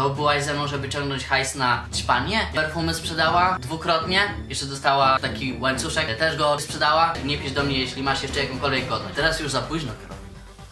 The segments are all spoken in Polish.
to byłaś ze mną, żeby ciągnąć hajs na ćpanie. Perfumy sprzedała dwukrotnie, jeszcze dostała taki łańcuszek, też go sprzedała. Nie pisz do mnie, jeśli masz jeszcze jakąkolwiek godność. Teraz już za późno.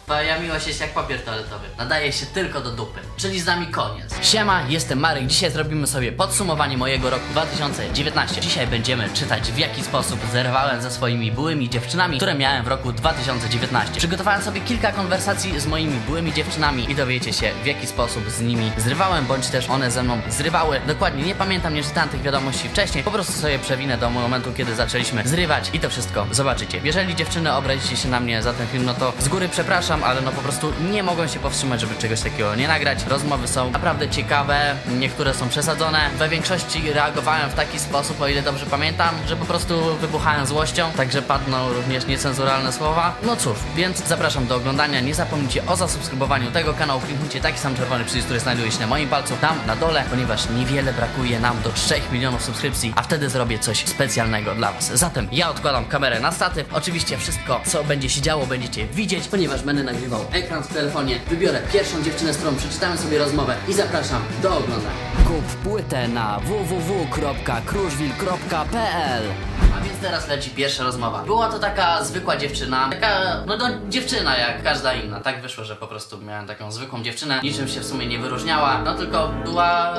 Twoja miłość jest jak papier toaletowy. Nadaje się tylko do dupy. Czyli z nami koniec. Siema, jestem Marek. Dzisiaj zrobimy sobie podsumowanie mojego roku 2019. Dzisiaj będziemy czytać w jaki sposób zerwałem ze swoimi byłymi dziewczynami, które miałem w roku 2019. Przygotowałem sobie kilka konwersacji z moimi byłymi dziewczynami i dowiecie się w jaki sposób z nimi zrywałem, bądź też one ze mną zrywały. Dokładnie nie pamiętam, nie czytałem tych wiadomości wcześniej. Po prostu sobie przewinę do momentu, kiedy zaczęliśmy zrywać i to wszystko zobaczycie. Jeżeli dziewczyny obrazicie się na mnie za ten film, no to z góry przepraszam, ale no po prostu nie mogłem się powstrzymać, żeby czegoś takiego nie nagrać. Rozmowy są naprawdę ciekawe, niektóre są przesadzone. We większości reagowałem w taki sposób, o ile dobrze pamiętam, że po prostu wybuchałem złością, także padną również niecenzuralne słowa. No cóż, więc zapraszam do oglądania. Nie zapomnijcie o zasubskrybowaniu tego kanału. Kliknijcie taki sam czerwony przycisk, który znajduje się na moim palcu tam na dole, ponieważ niewiele brakuje nam do 3 milionów subskrypcji, a wtedy zrobię coś specjalnego dla Was. Zatem ja odkładam kamerę na statyw. Oczywiście wszystko, co będzie się działo, będziecie widzieć, ponieważ będę nagrywał ekran w telefonie. Wybiorę pierwszą dziewczynę, z którą przeczytałem sobie rozmowę i zapraszam do oglądania. Kup płytę na www.kruszwil.pl a więc teraz leci pierwsza rozmowa. Była to taka zwykła dziewczyna, taka, no, no dziewczyna jak każda inna. Tak wyszło, że po prostu miałem taką zwykłą dziewczynę, niczym się w sumie nie wyróżniała, no tylko była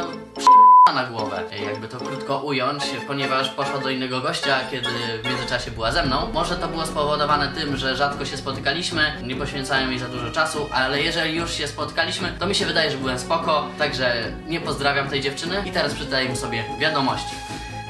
na głowę, jakby to krótko ująć, ponieważ poszła do innego gościa, kiedy w międzyczasie była ze mną. Może to było spowodowane tym, że rzadko się spotykaliśmy, nie poświęcałem jej za dużo czasu, ale jeżeli już się spotkaliśmy, to mi się wydaje, że byłem spoko, także nie pozdrawiam tej dziewczyny i teraz przeczytajmy sobie wiadomości.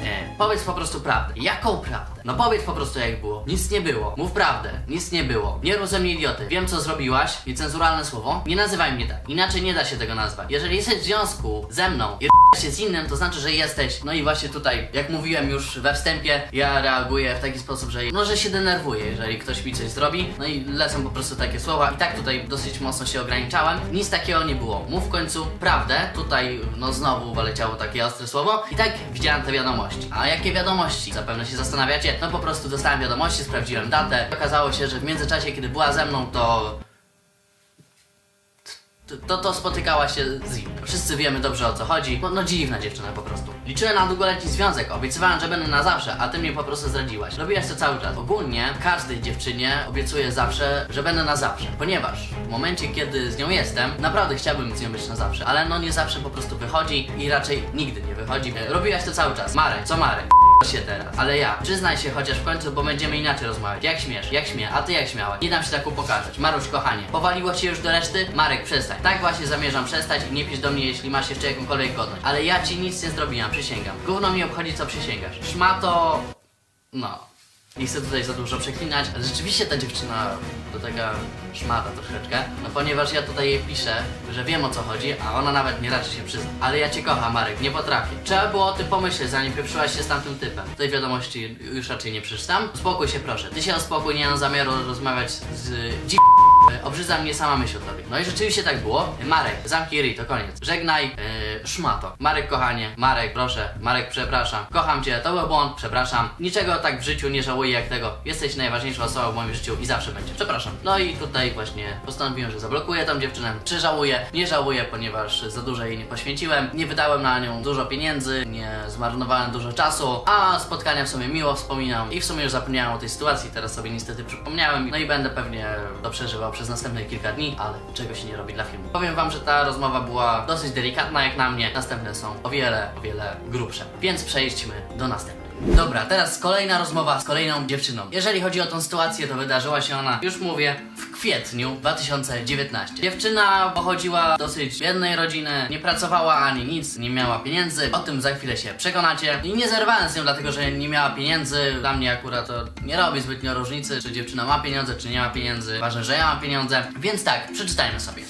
E, powiedz po prostu prawdę. Jaką prawdę? No powiedz po prostu jak było. Nic nie było. Mów prawdę. Nic nie było. Nie rób idioty. Wiem co zrobiłaś. Niecenzuralne słowo. Nie nazywaj mnie tak. Inaczej nie da się tego nazwać. Jeżeli jesteś w związku ze mną i się z innym, to znaczy, że jesteś. No i właśnie tutaj, jak mówiłem już we wstępie, ja reaguję w taki sposób, że no, że się denerwuję, jeżeli ktoś mi coś zrobi. No i lecą po prostu takie słowa. I tak tutaj dosyć mocno się ograniczałem. Nic takiego nie było. Mów w końcu prawdę. Tutaj, no znowu wyleciało takie ostre słowo. I tak widziałem te wiadomości. A jakie wiadomości? Zapewne się zastanawiacie. No po prostu dostałem wiadomości, sprawdziłem datę. Okazało się, że w międzyczasie, kiedy była ze mną, to to, to spotykała się z innym. Wszyscy wiemy dobrze o co chodzi. No, no dziwna dziewczyna po prostu. Liczyłem na długoletni związek, obiecywałem, że będę na zawsze, a ty mnie po prostu zdradziłaś. Robiłaś to cały czas. Ogólnie każdej dziewczynie obiecuję zawsze, że będę na zawsze. Ponieważ w momencie, kiedy z nią jestem, naprawdę chciałbym z nią być na zawsze, ale no nie zawsze po prostu wychodzi i raczej nigdy nie wychodzi. E, Robiłaś to cały czas. Marek, co Marek? się teraz, ale ja. Przyznaj się chociaż w końcu, bo będziemy inaczej rozmawiać. Jak śmiesz? Jak śmie? A ty jak śmiałeś? Nie dam się tak upokarzać. Maruś, kochanie. Powaliło cię już do reszty? Marek, przestań. Tak właśnie zamierzam przestać i nie pisz do mnie, jeśli masz jeszcze jakąkolwiek godność. Ale ja ci nic nie zrobiłam, przysięgam. Gówno mi obchodzi, co przysięgasz. Szmato... No. Nie chcę tutaj za dużo przeklinać, ale rzeczywiście ta dziewczyna to taka szmata troszeczkę. No ponieważ ja tutaj jej piszę, że wiem o co chodzi, a ona nawet nie raczy się przyznać. Ale ja cię kocham, Marek, nie potrafię. Trzeba było o tym pomyśleć, zanim pieprzyłaś się z tamtym typem. Tej wiadomości już raczej nie przeczytam. Uspokój się proszę. Ty się uspokój, nie mam zamiaru rozmawiać z dzi... Obrzydza mnie sama myśl o tobie. No i rzeczywiście tak było. Marek, zamknij ryj, to koniec. Żegnaj, yy, szmato. Marek, kochanie, Marek, proszę, Marek, przepraszam. Kocham cię, to był błąd, przepraszam. Niczego tak w życiu nie żałuję jak tego. Jesteś najważniejszą osobą w moim życiu i zawsze będzie. Przepraszam. No i tutaj właśnie postanowiłem, że zablokuję tą dziewczynę. Czy żałuję? Nie żałuję, ponieważ za dużo jej nie poświęciłem. Nie wydałem na nią dużo pieniędzy, nie zmarnowałem dużo czasu, a spotkania w sumie miło wspominam i w sumie już zapomniałem o tej sytuacji, teraz sobie niestety przypomniałem. No i będę pewnie to przeżywał przez następne kilka dni, ale czego się nie robi dla filmu. Powiem wam, że ta rozmowa była dosyć delikatna jak na mnie. Następne są o wiele, o wiele grubsze. Więc przejdźmy do następnych. Dobra, teraz kolejna rozmowa z kolejną dziewczyną. Jeżeli chodzi o tą sytuację, to wydarzyła się ona, już mówię, w kwietniu 2019. Dziewczyna pochodziła dosyć z biednej rodziny, nie pracowała ani nic, nie miała pieniędzy. O tym za chwilę się przekonacie. I nie zerwałem z nią, dlatego że nie miała pieniędzy. Dla mnie akurat to nie robi zbytnio różnicy, czy dziewczyna ma pieniądze, czy nie ma pieniędzy. Ważne, że ja mam pieniądze. Więc tak, przeczytajmy sobie.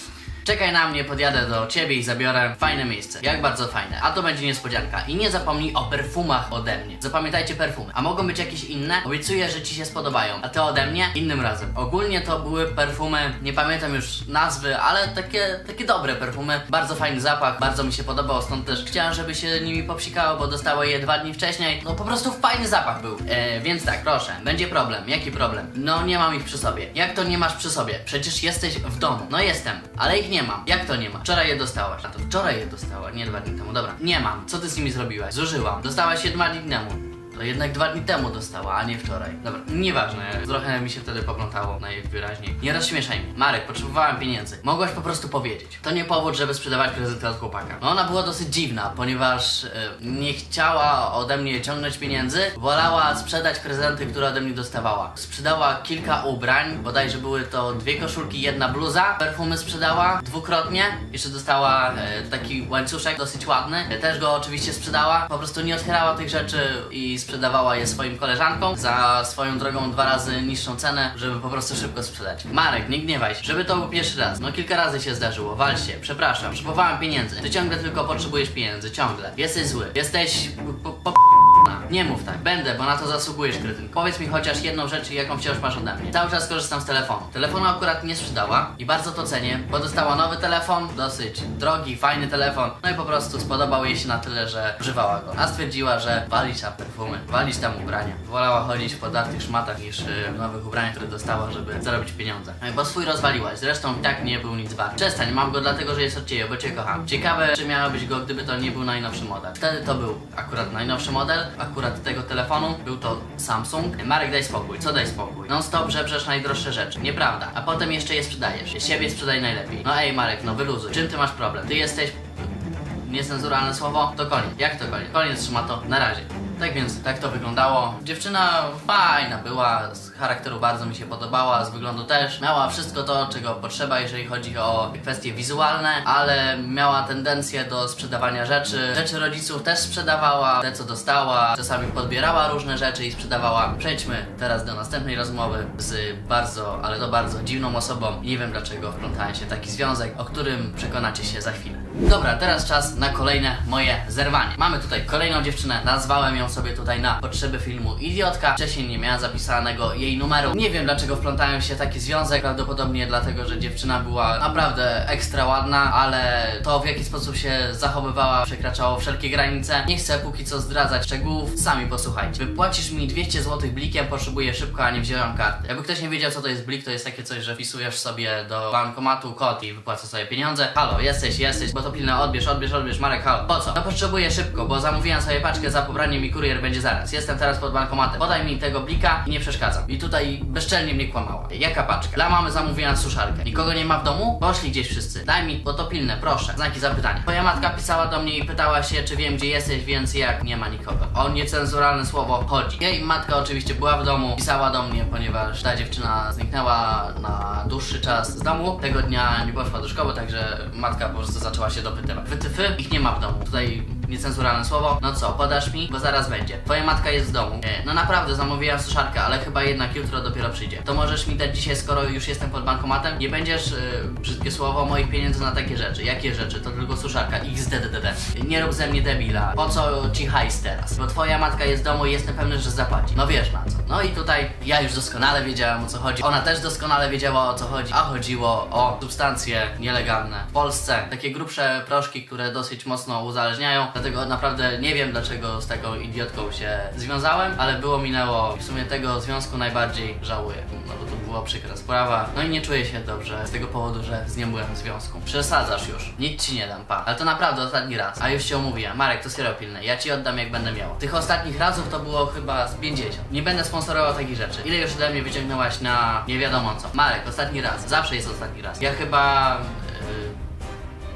Czekaj na mnie, podjadę do ciebie i zabiorę fajne miejsce. Jak bardzo fajne. A to będzie niespodzianka. I nie zapomnij o perfumach ode mnie. Zapamiętajcie perfumy. A mogą być jakieś inne? Obiecuję, że ci się spodobają. A te ode mnie? Innym razem. Ogólnie to były perfumy, nie pamiętam już nazwy, ale takie, takie dobre perfumy. Bardzo fajny zapach, bardzo mi się podobał, stąd też chciałem, żeby się nimi popsikało, bo dostało je dwa dni wcześniej. No po prostu fajny zapach był. E, więc tak, proszę, będzie problem. Jaki problem? No nie mam ich przy sobie. Jak to nie masz przy sobie? Przecież jesteś w domu. No jestem, ale ich nie Nie mam. Jak to nie ma? Wczoraj je dostałaś. A to wczoraj je dostała, nie dwa dni temu. Dobra, nie mam. Co ty z nimi zrobiłaś? Zużyłam. Dostałaś je dwa dni temu. To jednak dwa dni temu dostała, a nie wczoraj. Dobra, nieważne, trochę mi się wtedy poplątało najwyraźniej. Nie rozśmieszaj mnie. Marek, potrzebowałem pieniędzy. Mogłaś po prostu powiedzieć. To nie powód, żeby sprzedawać prezenty od chłopaka. No ona była dosyć dziwna, ponieważ e, nie chciała ode mnie ciągnąć pieniędzy, wolała sprzedać prezenty, które ode mnie dostawała. Sprzedała kilka ubrań, bodajże były to dwie koszulki, jedna bluza, perfumy sprzedała dwukrotnie, jeszcze dostała e, taki łańcuszek dosyć ładny, też go oczywiście sprzedała, po prostu nie otwierała tych rzeczy i je swoim koleżankom za swoją drogą dwa razy niższą cenę, żeby po prostu szybko sprzedać. Marek, nie gniewaj się, żeby to był pierwszy raz, no kilka razy się zdarzyło, wal się, przepraszam, potrzebowałem pieniędzy, ty ciągle tylko potrzebujesz pieniędzy, ciągle, jesteś zły, jesteś po, po, nie mów tak, będę, bo na to zasługujesz, kretyn. Powiedz mi chociaż jedną rzecz, jaką wciąż masz ode mnie. Cały czas korzystam z telefonu. Telefonu akurat nie sprzedała i bardzo to cenię, bo dostała nowy telefon, dosyć drogi, fajny telefon, no i po prostu spodobał jej się na tyle, że używała go. A stwierdziła, że walić tam perfumy, walić tam ubrania. Wolała chodzić w podartych szmatach niż y, w nowych ubraniach, które dostała, żeby zarobić pieniądze. I Bo swój rozwaliłaś, zresztą i tak nie był nic wart. Przestań, mam go dlatego, że jest od ciebie, bo cię kocham. Ciekawe, czy miałabyś go, gdyby to nie był najnowszy model. Wtedy to był akurat najnowszy model, akurat tego telefonu, był to Samsung. Marek, daj spokój, co daj spokój? Non stop żebrzesz najdroższe rzeczy, nieprawda. A potem jeszcze je sprzedajesz. Siebie sprzedaj najlepiej. No ej Marek, no wyluzuj. Czym ty masz problem? Ty jesteś niecenzuralne słowo, to koniec. Jak to koniec? Koniec trzyma to na razie. Tak więc tak to wyglądało. Dziewczyna fajna była, z charakteru bardzo mi się podobała, z wyglądu też. Miała wszystko to, czego potrzeba, jeżeli chodzi o kwestie wizualne, ale miała tendencję do sprzedawania rzeczy. Rzeczy rodziców też sprzedawała, te co dostała, czasami podbierała różne rzeczy i sprzedawała. Przejdźmy teraz do następnej rozmowy z bardzo, ale to bardzo dziwną osobą. Nie wiem dlaczego wplątałem się w taki związek, o którym przekonacie się za chwilę. Dobra, teraz czas na kolejne moje zerwanie. Mamy tutaj kolejną dziewczynę, nazwałem ją sobie tutaj na potrzeby filmu Idiotka. Wcześniej nie miała zapisanego jej numeru. Nie wiem dlaczego wplątałem się taki związek, prawdopodobnie dlatego, że dziewczyna była naprawdę ekstra ładna, ale to w jaki sposób się zachowywała przekraczało wszelkie granice. Nie chcę póki co zdradzać szczegółów, sami posłuchajcie. Wypłacisz mi 200 zł blikiem, potrzebuję szybko, a nie wziąłem karty. Jakby ktoś nie wiedział co to jest blik, to jest takie coś, że wpisujesz sobie do bankomatu kod i wypłacasz sobie pieniądze. Halo, jesteś, jesteś, bo to pilne, odbierz, odbierz, odbierz, Marek, halo. Po co? No potrzebuję szybko, bo zamówiłem sobie paczkę za pobraniem i kurier będzie zaraz. Jestem teraz pod bankomatem. Podaj mi tego blika i nie przeszkadzam. I tutaj bezczelnie mnie kłamała. Jaka paczka? Dla mamy zamówiłam suszarkę. Nikogo nie ma w domu? Poszli gdzieś wszyscy. Daj mi, bo to pilne, proszę. Znaki zapytania. Moja matka pisała do mnie i pytała się, czy wiem gdzie jesteś, więc jak nie ma nikogo. O niecenzuralne słowo chodzi. Jej matka oczywiście była w domu, pisała do mnie, ponieważ ta dziewczyna zniknęła na dłuższy czas z domu. Tego dnia nie poszła do szkoły, także matka po prostu zaczęła się dopytywać. Wytyfy? Ich nie ma w domu. Tutaj niecenzuralne słowo. No co, podasz mi? Bo zaraz będzie. Twoja matka jest w domu. E, no naprawdę, zamówiłam suszarkę, ale chyba jednak jutro dopiero przyjdzie. To możesz mi dać dzisiaj, skoro już jestem pod bankomatem? Nie będziesz, e, brzydkie słowo, moich pieniędzy na takie rzeczy. Jakie rzeczy? To tylko suszarka. XDDD. Nie rób ze mnie debila. Po co ci hajs teraz? Bo twoja matka jest w domu i jestem pewny, że zapłaci. No wiesz na co. No i tutaj ja już doskonale wiedziałem o co chodzi. Ona też doskonale wiedziała o co chodzi. A chodziło o substancje nielegalne w Polsce. Takie grubsze proszki, które dosyć mocno uzależniają. Dlatego naprawdę nie wiem dlaczego z taką idiotką się związałem, ale było minęło. W sumie tego związku najbardziej żałuję. No bo to była przykra sprawa. No i nie czuję się dobrze z tego powodu, że z nią byłem w związku. Przesadzasz już. Nic ci nie dam, pa. Ale to naprawdę ostatni raz. A już się umówiłem. Marek, to serio pilne. Ja ci oddam jak będę miał. Tych ostatnich razów to było chyba z 50. Nie będę sponsorował takich rzeczy. Ile już ode mnie wyciągnęłaś na nie wiadomo co. Marek, ostatni raz. Zawsze jest ostatni raz. Ja chyba...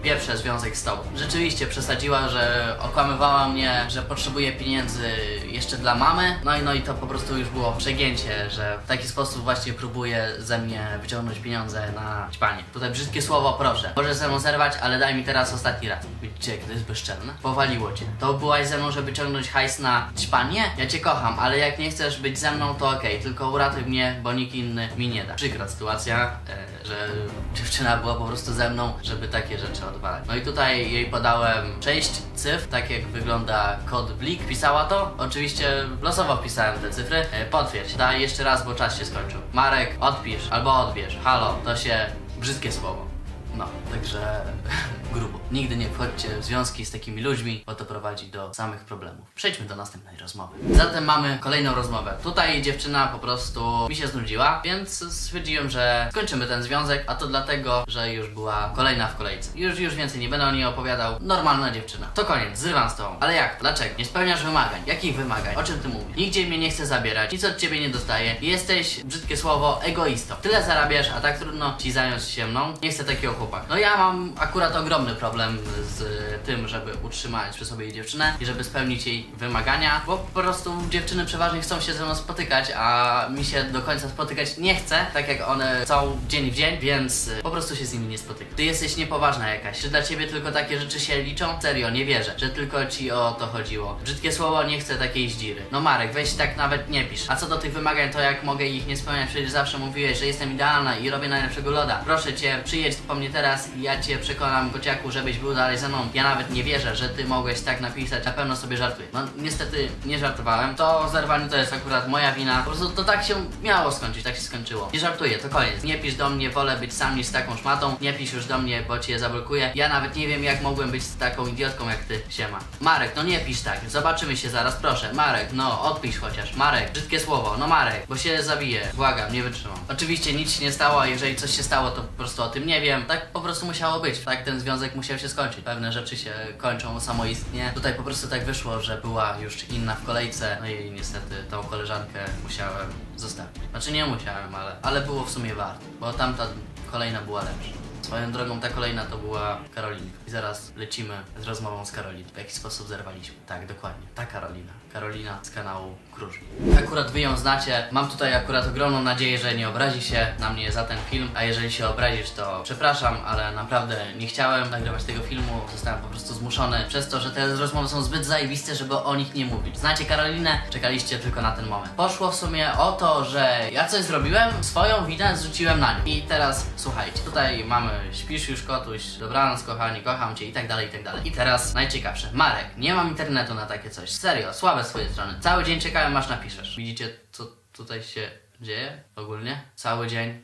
Pierwszy związek z tobą. Rzeczywiście przesadziła, że okłamywała mnie, że potrzebuje pieniędzy jeszcze dla mamy. No i no i to po prostu już było przegięcie, że w taki sposób właśnie próbuje ze mnie wyciągnąć pieniądze na ćpanie. Tutaj brzydkie słowo, proszę. Możesz ze mną zerwać, ale daj mi teraz ostatni raz. Widzicie, jak to jest bezczelne? Powaliło cię. To byłaś ze mną, żeby ciągnąć hajs na ćpanie? Ja cię kocham, ale jak nie chcesz być ze mną, to okej, tylko uratuj mnie, bo nikt inny mi nie da. Przykra sytuacja, e, że dziewczyna była po prostu ze mną, żeby takie rzeczy odwalać. No i tutaj jej podałem 6 cyfr, tak jak wygląda kod blik. Pisała to. Oczywiście losowo wpisałem te cyfry. E, potwierdź. Daj jeszcze raz, bo czas się skończył. Marek, odpisz albo odbierz. Halo, to się brzydkie słowo. No, także grubo. Nigdy nie wchodźcie w związki z takimi ludźmi, bo to prowadzi do samych problemów. Przejdźmy do następnej rozmowy. Zatem mamy kolejną rozmowę. Tutaj dziewczyna po prostu mi się znudziła, więc stwierdziłem, że skończymy ten związek, a to dlatego, że już była kolejna w kolejce. Już, już więcej nie będę o niej opowiadał. Normalna dziewczyna. To koniec, zrywam z tobą. Ale jak? Dlaczego? Nie spełniasz wymagań. Jakich wymagań? O czym ty mówisz? Nigdzie mnie nie chce zabierać, nic od ciebie nie dostaję. Jesteś, brzydkie słowo, egoistą. Tyle zarabiasz, a tak trudno ci zająć się mną. Nie chcę takiego chłopaka. No ja mam akurat ogromny problem z tym, żeby utrzymać przy sobie dziewczynę i żeby spełnić jej wymagania, bo po prostu dziewczyny przeważnie chcą się ze mną spotykać, a mi się do końca spotykać nie chce, tak jak one są dzień w dzień, więc y, po prostu się z nimi nie spotykam. Ty jesteś niepoważna jakaś. Czy dla ciebie tylko takie rzeczy się liczą? Serio, nie wierzę, że tylko ci o to chodziło. Brzydkie słowo, nie chcę takiej zdziry. No Marek, weź tak nawet nie pisz. A co do tych wymagań, to jak mogę ich nie spełniać? Przecież zawsze mówiłeś, że jestem idealna i robię najlepszego loda. Proszę cię, przyjedź po mnie teraz i ja cię przekonam, kociaku, żebyś był dalej ze mną. Ja nawet nie wierzę, że ty mogłeś tak napisać. Na pewno sobie żartuję. No niestety nie żartowałem. To zerwanie to jest akurat moja wina. Po prostu to tak się miało skończyć, tak się skończyło. Nie żartuję, to koniec. Nie pisz do mnie, wolę być sam niż z taką szmatą. Nie pisz już do mnie, bo cię zablokuję. Ja nawet nie wiem, jak mogłem być taką idiotką jak ty. Siema. Marek, no nie pisz tak. Zobaczymy się zaraz, proszę. Marek, no odpisz chociaż. Marek, brzydkie słowo. No Marek, bo się zabiję. Błagam, nie wytrzymam. Oczywiście nic się nie stało, a jeżeli coś się stało, to po prostu o tym nie wiem. Tak po prostu musiało być. Tak ten związek musiał się skończyć. Pewne rzeczy się kończą samoistnie. Tutaj po prostu tak wyszło, że była już inna w kolejce. No i niestety tą koleżankę musiałem zostawić. Znaczy nie musiałem, ale, ale było w sumie warto, bo tamta kolejna była lepsza. Swoją drogą ta kolejna to była Karolinka. I zaraz lecimy z rozmową z Karoliną. W jaki sposób zerwaliśmy. Tak, dokładnie. Ta Karolina. Karolina z kanału Krużni. Akurat wy ją znacie. Mam tutaj akurat ogromną nadzieję, że nie obrazi się na mnie za ten film. A jeżeli się obrazisz, to przepraszam, ale naprawdę nie chciałem nagrywać tego filmu. Zostałem po prostu zmuszony przez to, że te rozmowy są zbyt zajebiste, żeby o nich nie mówić. Znacie Karolinę? Czekaliście tylko na ten moment. Poszło w sumie o to, że ja coś zrobiłem, swoją winę zrzuciłem na nią. I teraz słuchajcie, tutaj mamy śpisz już kotuś, dobranoc kochani, kocham cię i tak dalej, i tak dalej. I teraz najciekawsze. Marek, nie mam internetu na takie coś. Serio, słabe z twojej strony. Cały dzień czekałem aż napiszesz. Widzicie co tutaj się dzieje ogólnie? Cały dzień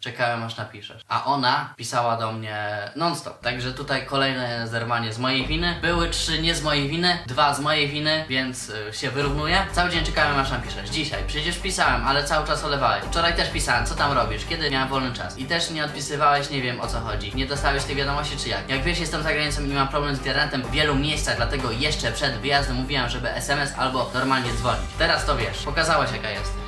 Czekałem aż napiszesz. A ona pisała do mnie non-stop. Także tutaj kolejne zerwanie z mojej winy. Były trzy nie z mojej winy, dwa z mojej winy, więc y, się wyrównuje. Cały dzień czekałem aż napiszesz. Dzisiaj przecież pisałem, ale cały czas olewałeś. Wczoraj też pisałem, co tam robisz, kiedy miałem wolny czas. I też nie odpisywałeś, nie wiem o co chodzi. Nie dostałeś tej wiadomości czy jak. Jak wiesz, jestem za granicą i mam problem z internetem w wielu miejscach, dlatego jeszcze przed wyjazdem mówiłem, żeby SMS albo normalnie dzwonić. Teraz to wiesz, pokazałeś jaka jest.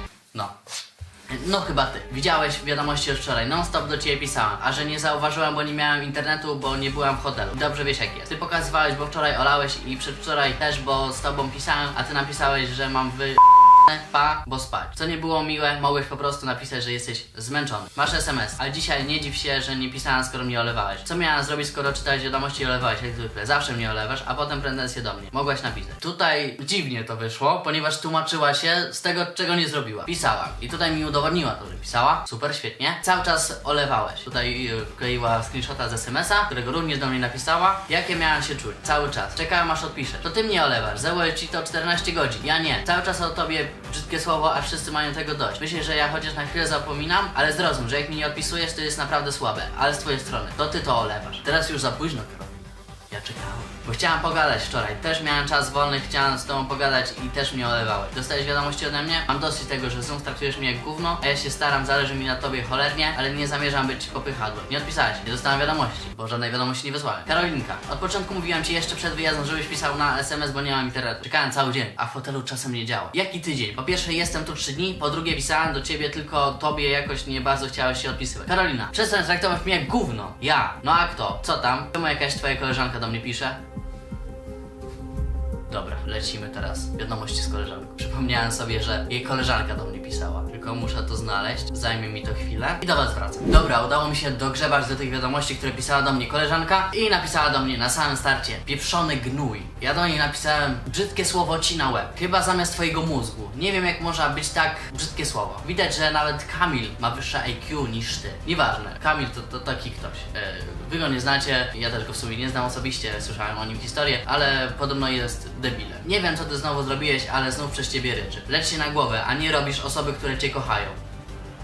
No. Chyba ty. Widziałeś wiadomości już wczoraj. Non stop do ciebie pisałem. A że nie zauważyłem, bo nie miałem internetu, bo nie byłem w hotelu. Dobrze wiesz jak jest. Ty pokazywałeś, bo wczoraj olałeś i przedwczoraj też, bo z tobą pisałem, a ty napisałeś, że mam wy... Pa, bo spać. Co nie było miłe, mogłeś po prostu napisać, że jesteś zmęczony. Masz SMS, ale dzisiaj nie dziw się, że nie pisałem, skoro mnie olewałeś. Co miałem zrobić, skoro czytałeś wiadomości i olewałeś, jak zwykle. Zawsze mnie olewasz, a potem pretensje do mnie. Mogłaś napisać. Tutaj dziwnie to wyszło, ponieważ tłumaczyła się z tego, czego nie zrobiła. Pisała. I tutaj mi udowodniła to, że pisała. Super, świetnie. Cały czas olewałeś. Tutaj yy, wkleiła screenshota z SMS-a, którego również do mnie napisała. Jakie miałem się czuć? Cały czas. Czekałem aż odpiszę. To ty mnie olewasz. Zajęło ci to 14 godzin. Ja nie. Cały czas o tobie brzydkie słowo, a wszyscy mają tego dość. Myślę, że ja chociaż na chwilę zapominam, ale zrozum, że jak mi nie odpisujesz, to jest naprawdę słabe. Ale z twojej strony. To ty to olewasz. Teraz już za późno, Karol. Ja czekałem. Bo chciałem pogadać wczoraj. Też miałem czas wolny, chciałem z tobą pogadać i też mnie olewałeś. Dostałeś wiadomości ode mnie? Mam dosyć tego, że znów traktujesz mnie jak gówno, a ja się staram, zależy mi na tobie cholernie, ale nie zamierzam być popychadłem. Nie odpisałeś, nie dostałem wiadomości, bo żadnej wiadomości nie wysłałem. Karolinka, od początku mówiłem ci jeszcze przed wyjazdem, żebyś pisał na SMS, bo nie mam internetu. Czekałem cały dzień, a w hotelu czasem nie działa. Jaki tydzień? Po pierwsze jestem tu trzy dni, po drugie pisałem do ciebie, tylko tobie jakoś nie bardzo chciałeś się odpisywać. Karolina, przestań traktować mnie jak gówno. Ja. No a kto? Co tam? Czemu jakaś twoja koleżanka do mnie pisze? Dobra, lecimy teraz. Wiadomości z koleżanką. Przypomniałem sobie, że jej koleżanka do mnie pisała. Tylko muszę to znaleźć, zajmie mi to chwilę i do was wracam. Dobra, udało mi się dogrzebać do tych wiadomości, które pisała do mnie koleżanka i napisała do mnie na samym starcie pieprzony gnój. Ja do niej napisałem brzydkie słowo ci na łeb. Chyba zamiast twojego mózgu. Nie wiem jak może być tak brzydkie słowo. Widać, że nawet Kamil ma wyższe IQ niż ty. Nieważne. Kamil to, to taki ktoś. E, wy go nie znacie, ja też go w sumie nie znam osobiście, słyszałem o nim historię, ale podobno jest debilem. Nie wiem co ty znowu zrobiłeś, ale znów przez ciebie ryczy. Lecz się na głowę, a nie robisz osoby, które cię kochają.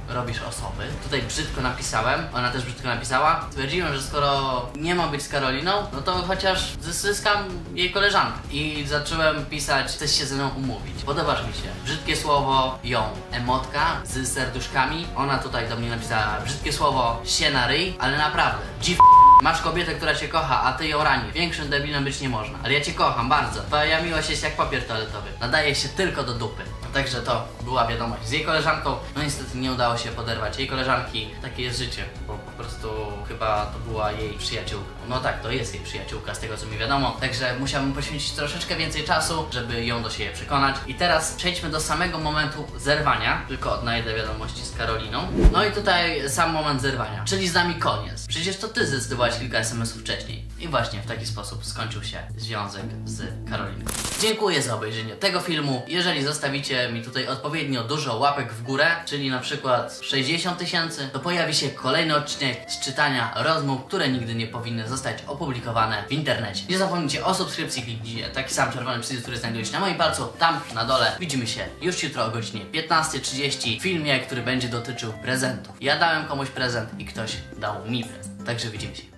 robisz osoby. Tutaj brzydko napisałem, ona też brzydko napisała. Stwierdziłem, że skoro nie ma być z Karoliną, no to chociaż zyskam jej koleżankę. I zacząłem pisać, chcesz się ze mną umówić. Podobasz mi się. Brzydkie słowo, ją. Emotka z serduszkami. Ona tutaj do mnie napisała brzydkie słowo, się na ryj, ale naprawdę. Dziw Masz kobietę, która cię kocha, a ty ją rani. Większym debilem być nie można. Ale ja cię kocham bardzo. Twoja miłość jest jak papier toaletowy. Nadaje się tylko do dupy. Także to była wiadomość z jej koleżanką. No niestety nie udało się poderwać jej koleżanki. Takie jest życie, bo po prostu chyba to była jej przyjaciółka. No tak, to jest jej przyjaciółka, z tego co mi wiadomo. Także musiałbym poświęcić troszeczkę więcej czasu, żeby ją do siebie przekonać. I teraz przejdźmy do samego momentu zerwania. Tylko odnajdę wiadomości z Karoliną. No i tutaj sam moment zerwania, czyli z nami koniec. Przecież to ty zdecydowałaś kilka SMS-ów wcześniej. I właśnie w taki sposób skończył się związek z Karoliną. Dziękuję za obejrzenie tego filmu. Jeżeli zostawicie mi tutaj odpowiednio dużo łapek w górę, czyli na przykład 60 tysięcy, to pojawi się kolejny odcinek z czytania rozmów, które nigdy nie powinny zostać opublikowane w internecie. Nie zapomnijcie o subskrypcji, kliknijcie taki sam czerwony przycisk, który znajduje się na moim palcu, tam na dole. Widzimy się już jutro o godzinie 15.30 w filmie, który będzie dotyczył prezentów. Ja dałem komuś prezent i ktoś dał mi prezent. Także widzimy się.